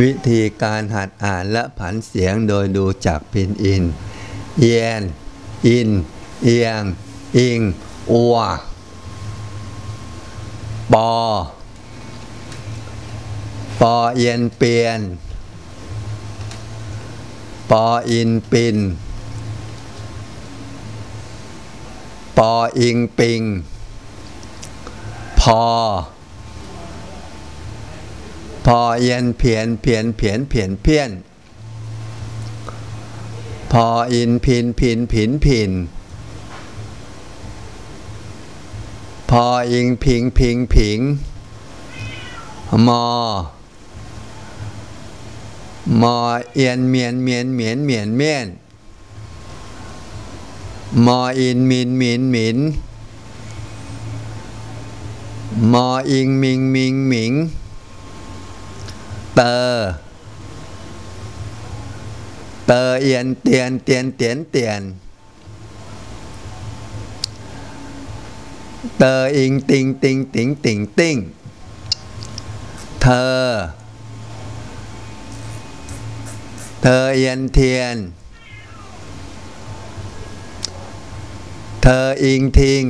วิธีการหัดอ่านและผันเสียงโดยดูจากพินอิน เอียน อิน เอียง อิง อัว ปอ ปอเอียนเปียน ปออินปิน ปออิงปิง พอ พอเอียนเพียนเพียนเพียนเพียนเพียนพออินพินพินผินผินพออิงพิงพิงผิงมอมอเอียนเมียนเมียนเมียนเมียนเมียนมออินมินมินมินมออิงมิงมิงมิง เตอเตอเอียนเตียนเตียนเตียนเตียนเตออิงติงติงติงติงติงเธอ เธอเอียนเทียน เธออิงทิง